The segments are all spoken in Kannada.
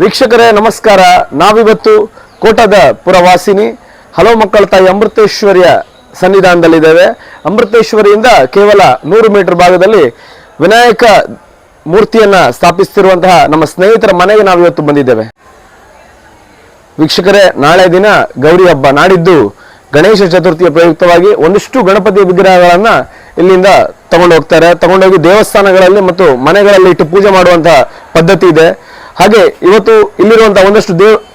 ವೀಕ್ಷಕರೇ, ನಮಸ್ಕಾರ. ನಾವಿವತ್ತು ಕೋಟದ ಪುರವಾಸಿನಿ ಹಲೋ ಮಕ್ಕಳ ತಾಯಿ ಅಮೃತೇಶ್ವರಿಯ ಸನ್ನಿಧಾನದಲ್ಲಿದ್ದೇವೆ. ಅಮೃತೇಶ್ವರಿಯಿಂದ ಕೇವಲ ನೂರು ಮೀಟರ್ ಭಾಗದಲ್ಲಿ ವಿನಾಯಕ ಮೂರ್ತಿಯನ್ನ ಸ್ಥಾಪಿಸ್ತಿರುವಂತಹ ನಮ್ಮ ಸ್ನೇಹಿತರ ಮನೆಗೆ ನಾವಿವತ್ತು ಬಂದಿದ್ದೇವೆ. ವೀಕ್ಷಕರೇ, ನಾಳೆ ದಿನ ಗೌರಿ ಹಬ್ಬ ನಾಡಿದ್ದು ಗಣೇಶ ಚತುರ್ಥಿಯ ಪ್ರಯುಕ್ತವಾಗಿ ಒಂದಿಷ್ಟು ಗಣಪತಿ ವಿಗ್ರಹಗಳನ್ನು ಇಲ್ಲಿಂದ ತಗೊಂಡು ಹೋಗ್ತಾರೆ ತಗೊಂಡೋಗಿ ದೇವಸ್ಥಾನಗಳಲ್ಲಿ ಮತ್ತು ಮನೆಗಳಲ್ಲಿ ಇಟ್ಟು ಪೂಜೆ ಮಾಡುವಂತಹ ಪದ್ಧತಿ ಇದೆ. ಹಾಗೆ ಇವತ್ತು ಇಲ್ಲಿರುವಂತಹ ಒಂದಷ್ಟು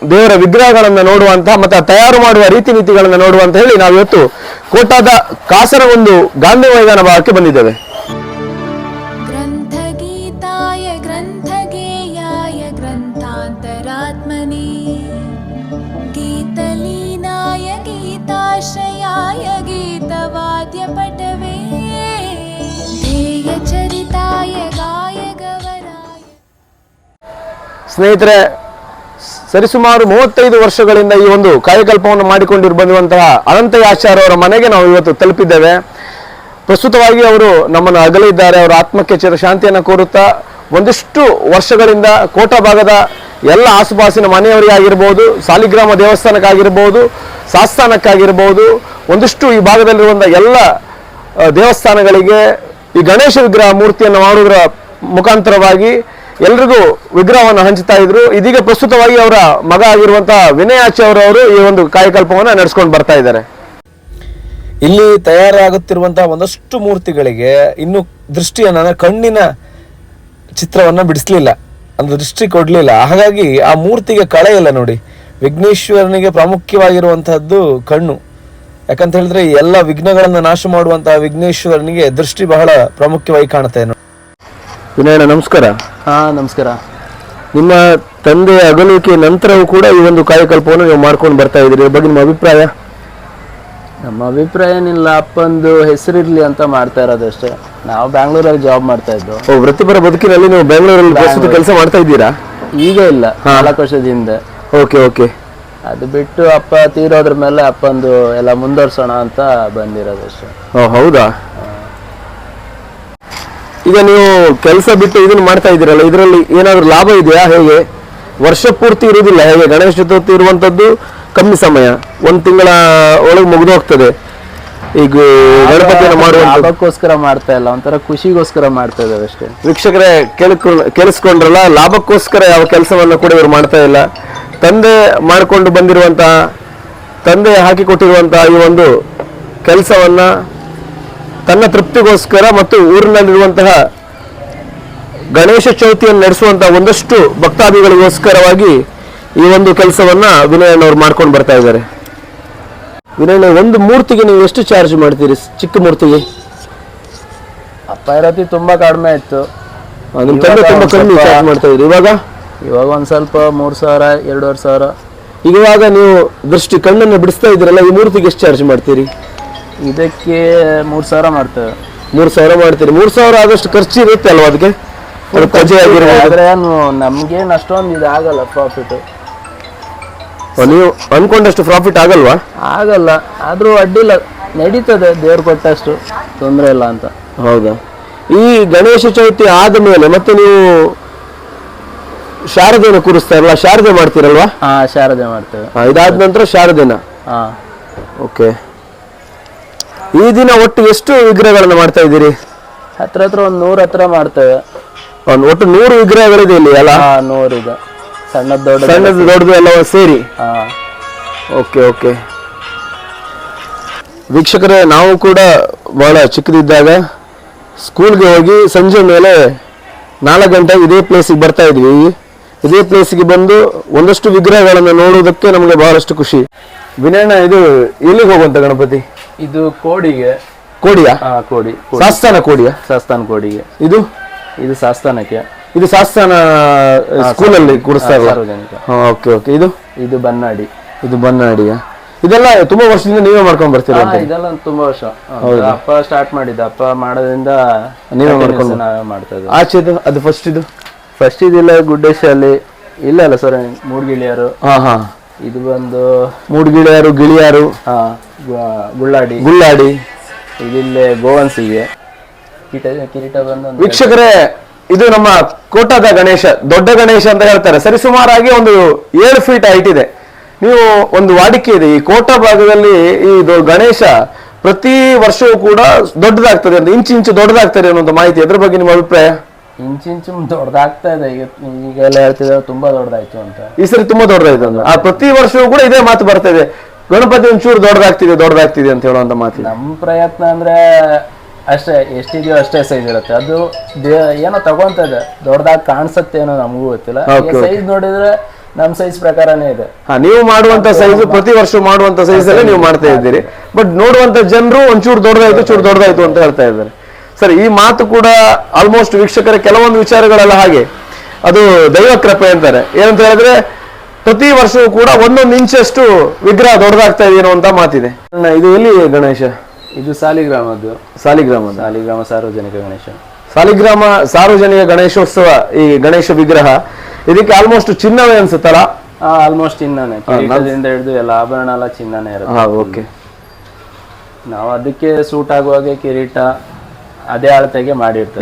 ದೇವರ ವಿಗ್ರಹಗಳನ್ನು ನೋಡುವಂತಹ ಮತ್ತೆ ತಯಾರು ಮಾಡುವ ರೀತಿ ನೀತಿಗಳನ್ನು ನೋಡುವಂತ ಹೇಳಿ ನಾವು ಇವತ್ತು ಕೋಟಾದ ಕಾಸರ ಒಂದು ಗಾಂಧಿ ಮೈದಾನ ಭಾಗಕ್ಕೆ ಬಂದಿದ್ದೇವೆ. ಗೀತಲೀನಾಯ ಗೀತಾಶ್ರಯಾಯ ಸ್ನೇಹಿತರೆ, ಸರಿಸುಮಾರು ಮೂವತ್ತೈದು ವರ್ಷಗಳಿಂದ ಈ ಒಂದು ಕಾಯಕಲ್ಪವನ್ನು ಮಾಡಿಕೊಂಡಿರು ಬಂದಿರುವಂತಹ ಅನಂತಯ್ಯ ಆಚಾರ್ಯ ಅವರ ಮನೆಗೆ ನಾವು ಇವತ್ತು ತಲುಪಿದ್ದೇವೆ. ಪ್ರಸ್ತುತವಾಗಿ ಅವರು ನಮ್ಮನ್ನು ಅಗಲಿದ್ದಾರೆ ಅವರ ಆತ್ಮಕ್ಕೆ ಚಿರ ಶಾಂತಿಯನ್ನು ಕೋರುತ್ತಾ ಒಂದಿಷ್ಟು ವರ್ಷಗಳಿಂದ ಕೋಟ ಭಾಗದ ಎಲ್ಲ ಆಸುಪಾಸಿನ ಮನೆಯವರಿಗಾಗಿರ್ಬೋದು, ಸಾಲಿಗ್ರಾಮ ದೇವಸ್ಥಾನಕ್ಕಾಗಿರ್ಬೋದು ಸಾಸ್ಥಾನಕ್ಕಾಗಿರ್ಬೋದು ಒಂದಿಷ್ಟು ಈ ಭಾಗದಲ್ಲಿರುವಂಥ ಎಲ್ಲ ದೇವಸ್ಥಾನಗಳಿಗೆ ಈ ಗಣೇಶ ವಿಗ್ರಹ ಮೂರ್ತಿಯನ್ನು ಮಾಡುವುದರ ಮುಖಾಂತರವಾಗಿ ಎಲ್ರಿಗೂ ವಿಗ್ರಹವನ್ನು ಹಂಚ್ತಾ ಇದ್ರು. ಇದೀಗ ಪ್ರಸ್ತುತವಾಗಿ ಅವರ ಮಗ ಆಗಿರುವಂತಹ ವಿನಯ್ ಆಚೆಯವರವರು ಈ ಒಂದು ಕಾಯಕಲ್ಪವನ್ನು ನಡೆಸ್ಕೊಂಡು ಬರ್ತಾ ಇದ್ದಾರೆ. ಇಲ್ಲಿ ತಯಾರಾಗುತ್ತಿರುವಂತಹ ಒಂದಷ್ಟು ಮೂರ್ತಿಗಳಿಗೆ ಇನ್ನು ದೃಷ್ಟಿಯನ್ನ ಕಣ್ಣಿನ ಚಿತ್ರವನ್ನ ಬಿಡಿಸ್ಲಿಲ್ಲ. ಅಂದ್ರೆ ದೃಷ್ಟಿ ಕೊಡ್ಲಿಲ್ಲ. ಹಾಗಾಗಿ ಆ ಮೂರ್ತಿಗೆ ಕಳೆ ಇಲ್ಲ ನೋಡಿ. ವಿಘ್ನೇಶ್ವರನಿಗೆ ಪ್ರಾಮುಖ್ಯವಾಗಿರುವಂತಹದ್ದು ಕಣ್ಣು. ಯಾಕಂತ ಹೇಳಿದ್ರೆ ಎಲ್ಲ ವಿಘ್ನಗಳನ್ನು ನಾಶ ಮಾಡುವಂತಹ ವಿಘ್ನೇಶ್ವರನಿಗೆ ದೃಷ್ಟಿ ಬಹಳ ಪ್ರಾಮುಖ್ಯವಾಗಿ ಕಾಣುತ್ತೆ. ವಿನಯಣ್ಣ ನಮಸ್ಕಾರ. ಹಾ ನಮಸ್ಕಾರ. ನಿಮ್ಮ ತಂದೆ ಅಗಲಿಕೆ ನಂತರವೂ ಕೂಡ ಈ ಒಂದು ಕಾಯಕಲ್ಪವನ್ನು ನೀವು ಮಾಡ್ಕೊಂಡು ಬರ್ತಾ ಇದ್ದೀರಿ. ಬಗ್ಗೆ ನಿಮ್ಮ ಅಭಿಪ್ರಾಯ? ನಮ್ಮ ಅಭಿಪ್ರಾಯ ಏನಿಲ್ಲ. ಅಪ್ಪಂದು ಹೆಸರಿರ್ಲಿ ಅಂತ ಮಾಡ್ತಾ ಇರೋದಷ್ಟೇ ನಾವು ಬ್ಯಾಂಗ್ಳೂರಲ್ಲಿ ಜಾಬ್ ಮಾಡ್ತಾ ಇದ್ದೆವು ಓ ವೃತ್ತಿಪರ ಬದುಕಿನಲ್ಲಿ ನೀವು ಬೆಂಗಳೂರಲ್ಲಿ ಪ್ರಸ್ತುತ ಕೆಲಸ ಮಾಡ್ತಾ ಇದ್ದೀರಾ? ಈಗ ಇಲ್ಲ. ನಾಲ್ಕು ವರ್ಷದ ಹಿಂದೆ. Okay okay. ಅದು ಬಿಟ್ಟು ಅಪ್ಪ ತೀರೋದ್ರ ಮೇಲೆ ಅಪ್ಪಂದು ಎಲ್ಲ ಮುಂದುವರ್ಸೋಣ ಅಂತ ಬಂದಿರೋದಷ್ಟೇ ಓ ಹೌದಾ? ಈಗ ನೀವು ಕೆಲಸ ಬಿಟ್ಟು ಇದನ್ನ ಮಾಡ್ತಾ ಇದ್ದೀರಲ್ಲ ಇದರಲ್ಲಿ ಏನಾದರೂ ಲಾಭ ಇದೆಯಾ? ಹೇಗೆ? ವರ್ಷ ಪೂರ್ತಿ ಇರುವುದಿಲ್ಲ. ಹೇಗೆ? ಗಣೇಶ ಚತುರ್ಥಿ ಇರುವಂತದ್ದು ಕಮ್ಮಿ ಸಮಯ. ಒಂದು ತಿಂಗಳ ಒಳಗೆ ಮುಗಿದು ಹೋಗ್ತದೆ. ಈಗ ಗಣಪತಿಯನ್ನು ಮಾಡುವ ಲಾಭಕ್ಕೋಸ್ಕರ ಮಾಡ್ತಾ ಇಲ್ಲ. ಒಂಥರ ಖುಷಿಗೋಸ್ಕರ ಮಾಡ್ತಾ ಇದ್ದಾರೆ ಅಷ್ಟೇ. ವೀಕ್ಷಕರೇ ಕೇಳಿಸ್ಕೊಂಡ್ ಕೇಳಿಸ್ಕೊಂಡ್ರಲ್ಲ ಲಾಭಕ್ಕೋಸ್ಕರ ಯಾವ ಕೆಲಸವನ್ನು ಕೂಡ ಇವರು ಮಾಡ್ತಾ ಇಲ್ಲ. ತಂದೆ ಮಾಡಿಕೊಂಡು ಬಂದಿರುವಂತಹ ತಂದೆ ಹಾಕಿಕೊಟ್ಟಿರುವಂತಹ ಈ ಒಂದು ಕೆಲಸವನ್ನ ತನ್ನ ತೃಪ್ತಿಗೋಸ್ಕರ ಮತ್ತು ಊರಿನಲ್ಲಿರುವಂತಹ ಗಣೇಶ ಚೌತಿಯನ್ನು ನಡೆಸುವಂತಹ ಒಂದಷ್ಟು ಭಕ್ತಾದಿಗಳಿಗೋಸ್ಕರವಾಗಿ ಈ ಒಂದು ಕೆಲಸವನ್ನ ವಿನಯಣ್ಣವ್ರು ಮಾಡ್ಕೊಂಡು ಬರ್ತಾ ಇದ್ದಾರೆ. ವಿನಯಣ್ಣ ಒಂದು ಮೂರ್ತಿಗೆ ನೀವು ಎಷ್ಟು ಚಾರ್ಜ್ ಮಾಡ್ತೀರಿ ಚಿಕ್ಕ ಮೂರ್ತಿಗೆ? ಅಪ್ಪ ಇರೋತಿ ತುಂಬಾ ಕಡಿಮೆ ಇತ್ತು. ತಂದೆ ತುಂಬಾ ಕಡಿಮೆ ಚಾರ್ಜ್ ಮಾಡ್ತಾ ಇದ್ರು. ಇವಾಗ? ಇವಾಗ ಒಂದ್ ಸ್ವಲ್ಪ ಮೂರ್ ಸಾವಿರ ಎರಡೂವರೆ ಸಾವಿರ. ಇವಾಗ ನೀವು ದೃಷ್ಟಿ ಕಣ್ಣನ್ನು ಬಿಡಿಸ್ತಾ ಇದ್ದೀರಲ್ಲ ಈ ಮೂರ್ತಿಗೆ ಎಷ್ಟು ಚಾರ್ಜ್ ಮಾಡ್ತೀರಿ? ಇದಕ್ಕೆ ಮೂರು ಸಾವಿರ ಮಾಡ್ತೇವೆ. ಮೂರು ಸಾವಿರ ಮಾಡ್ತೀರಿ. ಮೂರು ಸಾವಿರ ಆದಷ್ಟು ಖರ್ಚು ಇರುತ್ತೆ ಅಲ್ವಾ ಅದಕ್ಕೆ? ಆದರೆ ಪ್ರಜೆ ಆಗಿರ್ಬೋದು. ಆದರೆ ಏನು ನಮ್ಗೇನ್ ಅಷ್ಟೊಂದು ಇದು ಆಗಲ್ಲ ಪ್ರಾಫಿಟ್ ನೀವು ಅನ್ಕೊಂಡಷ್ಟು ಪ್ರಾಫಿಟ್ ಆಗಲ್ವಾ? ಆಗಲ್ಲ. ಆದರೂ ಅಡ್ಡಿಲ್ಲ. ನಡೀತದೆ. ದೇವ್ರು ಕೊಟ್ಟಷ್ಟು ತೊಂದರೆ ಇಲ್ಲ ಅಂತ. ಹೌದಾ? ಈ ಗಣೇಶ ಚೌತಿ ಆದ ಮೇಲೆ ಮತ್ತೆ ನೀವು ಶಾರದೆಯನ್ನು ಕೂರಿಸ್ತಾರಲ್ಲ ಶಾರದೆ ಮಾಡ್ತೀರಲ್ವಾ? ಹಾ ಶಾರದೆ ಮಾಡ್ತೇವೆ. ಆ, ಇದಾದ ನಂತರ ಶಾರದೆನ? ಹಾ. ಓಕೆ ಈ ದಿನ ಒಟ್ಟು ಎಷ್ಟು ವಿಗ್ರಹಗಳನ್ನು ಮಾಡ್ತಾ ಇದ್ದೀರಿ? ಹತ್ರ ಹತ್ರ ಒಂದ್ ನೂರ ಹತ್ರ ಮಾಡ್ತೇವೆ. ಒಂದು ಒಟ್ಟು ನೂರು ವಿಗ್ರಹಗಳಿದೆ ಇಲ್ಲಿ ಅಲ್ಲ ಹಾ ನೂರಿದೆ ಸಣ್ಣ ದೊಡ್ಡ ಸಣ್ಣದು ದೊಡ್ಡದು ಎಲ್ಲ ಸೇರಿ? ಹಾ. Okay okay. ವೀಕ್ಷಕರೇ ನಾವು ಕೂಡ ಬಹಳ ಚಿಕ್ಕದಿದ್ದಾಗ ಸ್ಕೂಲ್ಗೆ ಹೋಗಿ ಸಂಜೆ ಮೇಲೆ ನಾಲ್ಕು ಗಂಟೆಗೆ ಇದೇ ಪ್ಲೇಸಿಗೆ ಬರ್ತಾ ಇದ್ವಿ. ಇದೇ ಪ್ಲೇಸಿಗೆ ಬಂದು ಒಂದಷ್ಟು ವಿಗ್ರಹಗಳನ್ನು ನೋಡುವುದಕ್ಕೆ ನಮಗೆ ಬಹಳಷ್ಟು ಖುಷಿ. ವಿನಯಣ್ಣ ಇದು ಎಲ್ಲಿಗೆ ಹೋಗುವಂತ ಗಣಪತಿ? ಇದು ಕೋಡಿಗೆ. ಕೋಡಿಯಾ? ಹಾ ಕೋಡಿ ಕೋಡಿ. ಸಾಸ್ತಾನ ಕೋಡಿಯಾ? ಸಾಸ್ತಾನ್ ಕೋಡಿಗೆ. ಇದು? ಇದು ಸಾಸ್ತಾನಕ್ಕೆ ಇದು ಸಾಸ್ತಾನ ಸ್ಕೂಲಲ್ಲಿ ಅಲ್ಲಿ ಸಾರ್ವಜನಿಕ. Okay okay. ಇದು? ಇದು ಬನ್ನಾಡಿ. ಇದು ಬನ್ನಾಡಿಯಾ? ಇದೆಲ್ಲ ತುಂಬಾ ವರ್ಷದಿಂದ ನೀವೇ ಮಾಡ್ಕೊಂಡ್ ಬರ್ತೀರಾ ಹಾ, ಇದೆಲ್ಲ ಒಂದ್ ತುಂಬಾ ವರ್ಷ. ಹೌದು, ಅಪ್ಪ ಸ್ಟಾರ್ಟ್ ಮಾಡಿದ್ದ. ಅಪ್ಪ ಮಾಡೋದ್ರಿಂದ ನೀವೇ continuous ಮಾಡ್ಕೊಂಡು- ನಾವೇ ಮಾಡ್ತಾ ಆಚೆ ಇದು ಅದು ಫಸ್ಟ್ ಇದು? ಫಸ್ಟ್ ಇದಿಲ್ಲ ಗುಡ್ಡೇಶಲ್ಲಿ ಇಲ್ಲ ಅಲ್ಲ ಸರ್ ಮೂಡ್ಗಿಳಿಯರು. ಹಾ ಹಾ. ಇದು ಬಂದು ಮೂಡ್ಗಿಳಿಯಾರು ಗಿಳಿಯಾರು ಗು- ಗುಳ್ಳಾಡಿ. ಗುಳ್ಳಾಡಿ. ಇದಿಲ್ಲೇ ಗೋವನ್ಸಿಗೆ. ಕಿರೀಟ ಕಿರೀಟ ಬಂದು ಒಂದು ವೀಕ್ಷಕರೇ ಇದು ನಮ್ಮ ಕೋಟದ ಗಣೇಶ ದೊಡ್ಡ ಗಣೇಶ ಅಂತ ಹೇಳ್ತಾರೆ. ಸರಿಸುಮಾರಾಗಿ ಒಂದು ಏಳು ಫೀಟ್ ಹೈಟ್ ಇದೆ. ನೀವು ಒಂದು ವಾಡಿಕೆ ಇದೆ. ಈ ಕೋಟ ಭಾಗದಲ್ಲಿ ಈ ದೊ- ಗಣೇಶ ಪ್ರತಿ ವರ್ಷವೂ ಕೂಡ ದೊಡ್ಡದಾಗ್ತದೆ ಒಂದು ಇಂಚು ಇಂಚು ದೊಡ್ಡದಾಗ್ತದೆ ಅನ್ನೋ ಮಾಹಿತಿ. ಅದ್ರ ಬಗ್ಗೆ ನಿಮ್ಮ ಅಭಿಪ್ರಾಯ? ಇಂಚಿಂಚು ದೊಡ್ಡದಾಗ್ತಾ ಇದೆ. ಈಗ ಈಗೆಲ್ಲ ಹೇಳ್ತಿದ್ದಾರೆ ತುಂಬಾ ದೊಡ್ಡದಾಯ್ತು ಅಂತ. ಈ ಸರಿ ತುಂಬಾ ದೊಡ್ಡದಾಯ್ತು ಅಂದ್ರೆ. ಆ ಪ್ರತಿ ವರ್ಷವೂ ಕೂಡ ಇದೇ ಮಾತು ಬರ್ತಾ ಇದೆ. ಗಣಪತಿ ಒಂಚೂರು ದೊಡ್ಡದಾಗ್ತಿದೆ ದೊಡ್ಡದಾಗ್ತಿದೆ ಅಂತ ಹೇಳುವಂತ ಮಾತು. ನಮ್ಮ ಪ್ರಯತ್ನ ಅಂದ್ರೆ ಅಷ್ಟೇ ಎಷ್ಟಿದೆಯೋ ಅಷ್ಟೇ ಸೈಜ್ ಇರುತ್ತೆ. ಅದು ಏನೋ ಏನೋ ತಗೊಂತದೆ ದೊಡ್ಡದಾಗಿ ಕಾಣಿಸುತ್ತೆ ಏನೋ ನಮಗೂ ಗೊತ್ತಿಲ್ಲ. ಸೈಜ್ ನೋಡಿದ್ರೆ ನಮ್ಮ ಸೈಜ್ ಪ್ರಕಾರನೇ ಇದೆ. ನೀವು ಮಾಡುವಂತ ಸೈಜ್ ಪ್ರತಿ ವರ್ಷ ಮಾಡುವಂತ ಸೈಜ್ ಅಲ್ಲೇ ನೀವು ಮಾಡ್ತಾ ಇದ್ದೀರಿ. ಬಟ್ ನೋಡುವಂತ ಜನರು ಒಂಚೂರು ದೊಡ್ಡದಾಯ್ತು ಚೂರು ದೊಡ್ಡದಾಯ್ತು ಅಂತ ಹೇಳ್ತಾ ಇದ್ದಾರೆ. ಸರ್ ಈ ಮಾತು ಕೂಡ ಆಲ್ಮೋಸ್ಟ್ ವೀಕ್ಷಕರ ಕೆಲವೊಂದು ವಿಚಾರಗಳೆಲ್ಲ ಹಾಗೆ. ಅದು ದೈವ ಕೃಪೆ ಅಂತಾರೆ. ಏನಂತ ಹೇಳಿದ್ರೆ ಪ್ರತಿ ವರ್ಷವೂ ಕೂಡ ಒಂದೊಂದು ಇಂಚಷ್ಟು ವಿಗ್ರಹ ದೊಡ್ಡದಾಗ್ತಾ ಇದೆ ಅಂತ ಮಾತಿದೆ. ಇದು ಎಲ್ಲಿ ಗಣೇಶ? ಇದು ಸಾಲಿಗ್ರಾಮದ್ದು. ಸಾಲಿಗ್ರಾಮ ಸಾಲಿಗ್ರಾಮ ಸಾರ್ವಜನಿಕ ಗಣೇಶ. ಸಾಲಿಗ್ರಾಮ ಸಾರ್ವಜನಿಕ ಗಣೇಶೋತ್ಸವ ಈ ಗಣೇಶ ವಿಗ್ರಹ. ಇದಕ್ಕೆ ಆಲ್ಮೋಸ್ಟ್ ಚಿನ್ನವೇ ಅನ್ಸುತ್ತಲ್ಲ? ಆಲ್ಮೋಸ್ಟ್ ಚಿನ್ನನೇ. ಕಿರೀಟದಿಂದ ಹಿಡಿದು ಎಲ್ಲ ಆಭರಣ ಎಲ್ಲ ಚಿನ್ನನೇ ಇರುತ್ತೆ. ಓಕೆ ನಾವು ಅದಕ್ಕೆ ಸೂಟ್ ಆಗುವಾಗೆ ಕಿರೀಟ ಅದೇ ಅಳತೆಗೆ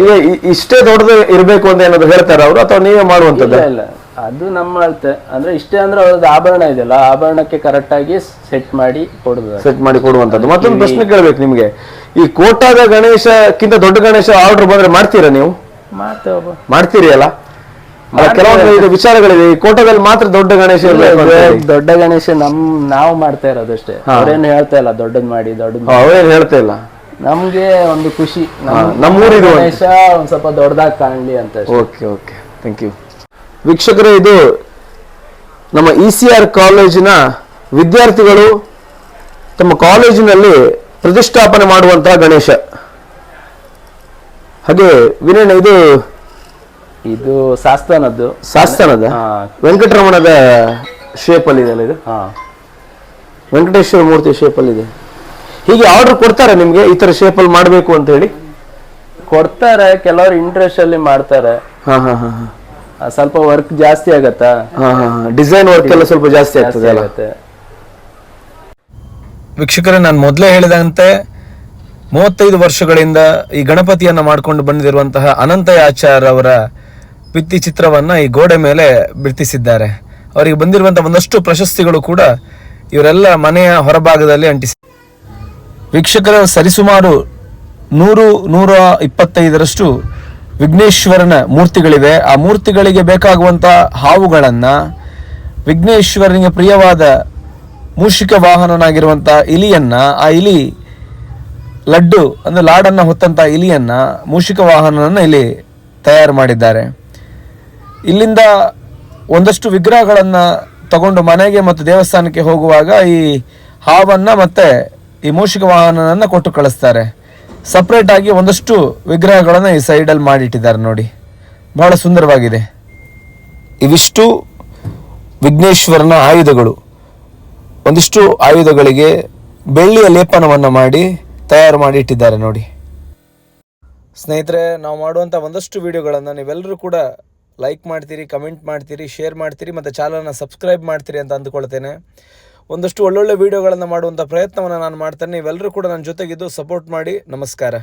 ಈಗ ಇ- ಇಷ್ಟೇ ದೊಡ್ಡದು ಇರಬೇಕು ಅಂತ ಏನಾದ್ರು ಹೇಳ್ತಾರ ಅವರು? ಅಥವಾ ನೀವೇ ಮಾಡುವಂತದ್ದು ಇಲ್ಲ ಇಲ್ಲ. ಅದು ನಮ್ಮ ಅಳತೆ. ಅಂದ್ರೆ ಇಷ್ಟೇ ಅಂದ್ರೆ ಅವ್ರದ್ದು ಆಭರಣ ಇದೆಯಲ್ಲ ಆಭರಣಕ್ಕೆ ಕರೆಕ್ಟ್ ಆಗಿ ಸೆಟ್ ಮಾಡಿ ಕೊಡುದು ಸೆಟ್ ಮಾಡಿ ಕೊಡುವಂತದ್ದು ಮತ್ತೊಂದು ಪ್ರಶ್ನೆ ಕೇಳ್ಬೇಕು ನಿಮ್ಗೆ. ಈ ಕೋಟಾದ ಗಣೇಶಕ್ಕಿಂತ ದೊಡ್ಡ ಗಣೇಶ ಆರ್ಡರ್ ಬಂದ್ರೆ ಮಾಡ್ತೀರಾ ನೀವು? ಒಬ್ಬ. ಮಾಡ್ತೀರಿ ಅಲ್ಲ? ಅಲ್ಲ, ಕೆಲವೊಂದು ವಿಚಾರಗಳಿವೆ. ವಿಚಾರಗಳಿದೆ ಈ ಕೋಟದಲ್ಲಿ ಮಾತ್ರ ದೊಡ್ಡ ಗಣೇಶ ಇರ್ಬೇಕು ಅಂತ ಹೇಳಿ. ದೊಡ್ಡ ಗಣೇಶ ನಮ್ ನಾವು ಮಾಡ್ತಾ ಇರೋದಷ್ಟೇ ಅವ್ರೇನು ಹೇಳ್ತಾ ಇಲ್ಲ ದೊಡ್ಡದ್ ಮಾಡಿ ದೊಡ್ಡದ್ ಹಾ, ಅವ್ರೇನ್ ಹೇಳ್ತಾ ಇಲ್ಲ. ನಮ್ಗೆ ಒಂದು ಖುಷಿ. ನಮ್- ನಮ್ಮೂರಿದು. ಗಣೇಶ ಒಂದ್ ಸ್ವಲ್ಪ ದೊಡ್ಡದಾಗಿ ಕಾಣ್ಲಿ ಅಂತ. Okay okay. ಥ್ಯಾಂಕ್ ಯು ವೀಕ್ಷಕರೇ ಇದು ನಮ್ಮ ಇ ಸಿ ಆರ್ ಕಾಲೇಜಿನ ವಿದ್ಯಾರ್ಥಿಗಳು ತಮ್ಮ ಕಾಲೇಜಿನಲ್ಲಿ ಪ್ರತಿಷ್ಠಾಪನೆ ಮಾಡುವಂತಹ ಗಣೇಶ. ಹಾಗೆ ವಿನಯ್ ಇದು ಇದು ಶಾಸ್ತ್ರನದ್ದು. ಸಾಸ್ತಾನದ ವೆಂಕಟರಮಣದ ಶೇಪ್ ಅಲ್ಲಿ ಇದೆಯಲ್ಲ ಇದು? ಹಾ. ವೆಂಕಟೇಶ್ವರ ಮೂರ್ತಿ ಶೇಪ್ ಅಲ್ಲಿ ಇದೆ. ಹೀಗೆ ಆರ್ಡರ್ ಕೊಡ್ತಾರೆ ನಿಮ್ಗೆ ಈ ತರ ಶೇಪ್ ಅಲ್ಲಿ ಮಾಡ್ಬೇಕು ಅಂತ ಹೇಳಿ? ಕೊಡ್ತಾರೆ ಕೆಲವರು ಇಂಟ್ರೆಸ್ಟ್ ಅಲ್ಲಿ ಮಾಡ್ತಾರೆ. ಹಾ ಹಾ ಹಾ ಹಾ. ಆ, ಸ್ವಲ್ಪ ವರ್ಕ್ ಜಾಸ್ತಿ ಆಗತ್ತಾ? ಡಿಸೈನ್ ವರ್ಕ್ ಎಲ್ಲ ಸ್ವಲ್ಪ ಜಾಸ್ತಿ ಆಗ್ತದೆ ವೀಕ್ಷಕರೇ ನಾನು ಮೊದಲೇ ಹೇಳಿದಂತೆ ಮೂವತ್ತೈದು ವರ್ಷಗಳಿಂದ ಈ ಗಣಪತಿಯನ್ನ ಮಾಡಿಕೊಂಡು ಬಂದಿರುವಂತಹ ಅನಂತಯಾಚಾರ್ ಅವರ ಭಿತ್ತಿ ಚಿತ್ರವನ್ನ ಈ ಗೋಡೆ ಮೇಲೆ ಬಿಡ್ತಿಸಿದ್ದಾರೆ ಅವರಿಗೆ ಬಂದಿರುವಂತಹ ಒಂದಷ್ಟು ಪ್ರಶಸ್ತಿಗಳು ಕೂಡ ಇವರೆಲ್ಲ ಮನೆಯ ಹೊರಭಾಗದಲ್ಲಿ ಅಂಟಿಸಿ ವೀಕ್ಷಕರ ಸರಿಸುಮಾರು ನೂರು, ನೂರ ಇಪ್ಪತ್ತೈದರಷ್ಟು ವಿಘ್ನೇಶ್ವರನ ಮೂರ್ತಿಗಳಿವೆ. ಆ ಮೂರ್ತಿಗಳಿಗೆ ಬೇಕಾಗುವಂತ ಹಾವುಗಳನ್ನ ವಿಘ್ನೇಶ್ವರನಿಗೆ ಪ್ರಿಯವಾದ ಮೂಷಿಕ ವಾಹನನಾಗಿರುವಂತ ಇಲಿಯನ್ನ, ಆ ಇಲಿ ಲಡ್ಡು, ಅಂದ್ರೆ ಲಾಡನ್ನ ಹೊತ್ತಂತ ಇಲಿಯನ್ನ ಮೂಷಿಕ ವಾಹನನನ್ನ ಇಲ್ಲಿ ತಯಾರು ಮಾಡಿದ್ದಾರೆ. ಇಲ್ಲಿಂದ ಒಂದಷ್ಟು ವಿಗ್ರಹಗಳನ್ನ ತಗೊಂಡು ಮನೆಗೆ ಮತ್ತು ದೇವಸ್ಥಾನಕ್ಕೆ ಹೋಗುವಾಗ ಈ ಹಾವನ್ನ ಮತ್ತೆ ಈ ಮೂಷಿಕ ವಾಹನನನ್ನು ಕೊಟ್ಟು ಕಳಿಸ್ತಾರೆ. ಸಪ್ರೇಟ್ ಆಗಿ ಒಂದಷ್ಟು ವಿಗ್ರಹಗಳನ್ನು ಈ ಸೈಡಲ್ಲಿ ಮಾಡಿಟ್ಟಿದ್ದಾರೆ ನೋಡಿ. ಬಹಳ ಸುಂದರವಾಗಿದೆ. ಇವಿಷ್ಟು ವಿಘ್ನೇಶ್ವರನ ಆಯುಧಗಳು. ಒಂದಿಷ್ಟು ಆಯುಧಗಳಿಗೆ ಬೆಳ್ಳಿಯ ಲೇಪನವನ್ನು ಮಾಡಿ ತಯಾರು ಮಾಡಿ ಇಟ್ಟಿದ್ದಾರೆ ನೋಡಿ. ಸ್ನೇಹಿತರೆ, ನಾವು ಮಾಡುವಂಥ ಒಂದಷ್ಟು ವಿಡಿಯೋಗಳನ್ನು ನೀವೆಲ್ಲರೂ ಕೂಡ ಲೈಕ್ ಮಾಡ್ತೀರಿ ಕಮೆಂಟ್ ಮಾಡ್ತೀರಿ ಶೇರ್ ಮಾಡ್ತೀರಿ, ಮತ್ತು ಚಾನಲ್ನ ಸಬ್ಸ್ಕ್ರೈಬ್ ಮಾಡ್ತೀರಿ ಅಂತ ಅಂದ್ಕೊಳ್ತೇನೆ. ಒಂದಷ್ಟು ಒಳ್ಳೊಳ್ಳೆ ವಿಡಿಯೋಗಳನ್ನು ಮಾಡುವಂಥ ಪ್ರಯತ್ನವನ್ನು ನಾನು ಮಾಡ್ತೇನೆ. ನೀವೆಲ್ಲರೂ ಕೂಡ ನನ್ನ ಜೊತೆಗಿದ್ದು ಸಪೋರ್ಟ್ ಮಾಡಿ. ನಮಸ್ಕಾರ.